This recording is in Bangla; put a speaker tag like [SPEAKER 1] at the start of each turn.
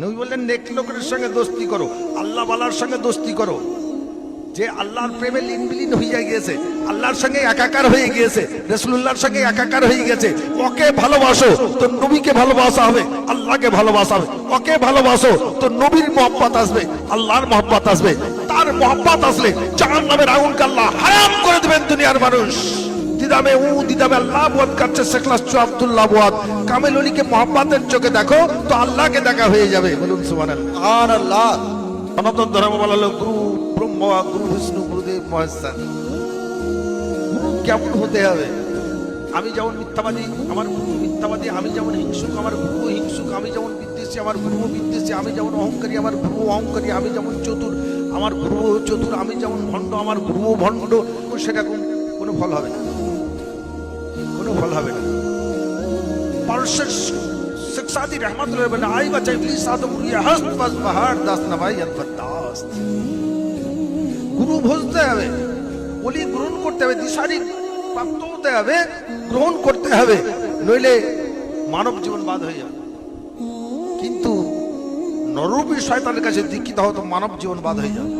[SPEAKER 1] নবী বললেন, নেক লোকের সঙ্গে দোস্তি করো, আল্লাহ বালার সঙ্গে দোস্তি করো। যে আল্লাহর প্রেমে লিন বিলীন হয়ে গিয়েছে, আল্লাহর সঙ্গে একাকার হয়ে গিয়েছে রসুল্লাহর সঙ্গে একাকার হয়ে গেছে ওকে ভালোবাসো, তো নবীকে ভালোবাসা হবে, আল্লাহকে ভালোবাসা হবে। ওকে ভালোবাসো, তো নবীর মোহাম্মত আসবে, আল্লাহর মোহাম্মত আসবে। তার মোহাম্মত আসলে জাহান নামের আগুনকে আল্লাহ হারাম করে দেবেন দুনিয়ার মানুষ। দিদামে উ দিদামে আল্লাহ বোধ করছে শেখলাস আব্দুল্লাহ বোধ কামেল অলিকে মোহাম্মতের চোখে দেখো, তো আল্লাহকে দেখা হয়ে যাবে, বলুন সুমান
[SPEAKER 2] আর আল্লাহ
[SPEAKER 1] সনাতন ধর্ম বলা হলো গুরু ব্রহ্ম গুরু বিষ্ণু, গুরুদেব, মহেশ্বর। গুরু কেমন হতে হবে? আমি যেমন মিথ্যাবাদী, আমার গুরু মিথ্যাবাদী, আমি যেমন হিংসুক, আমার গুরু হিংসুক, আমি যেমন বিদ্বেষী, আমার গুরু বিদ্বেষী, আমি যেমন অহংকারী, আমার গুরু অহংকারী, আমি যেমন চতুর, আমার গুরু চতুর, আমি যেমন ভণ্ড, আমার গুরু ভণ্ড সেটা কোন কোনো ফল হবে না। কোনো ফল হবে না। পারস্যের শিক্ষাদি রহমতুল্লাহ বলে আই বাচ্চা ইবলিস আদম ইয়া হাস্ত বাস বাহার দাস নবাই আলফাদাস্ত গুরু ভজতে হবে, বলি গ্রহণ করতে হবে, দিশারি প্রাপ্ত হতে হবে, গ্রহণ করতে হবে, নইলে মানব জীবন বাদ হয়ে যাবে। কিন্তু নরূপী শয়তানের কাছে দীক্ষিত হতো মানব জীবন বাদ হয়ে যাবে।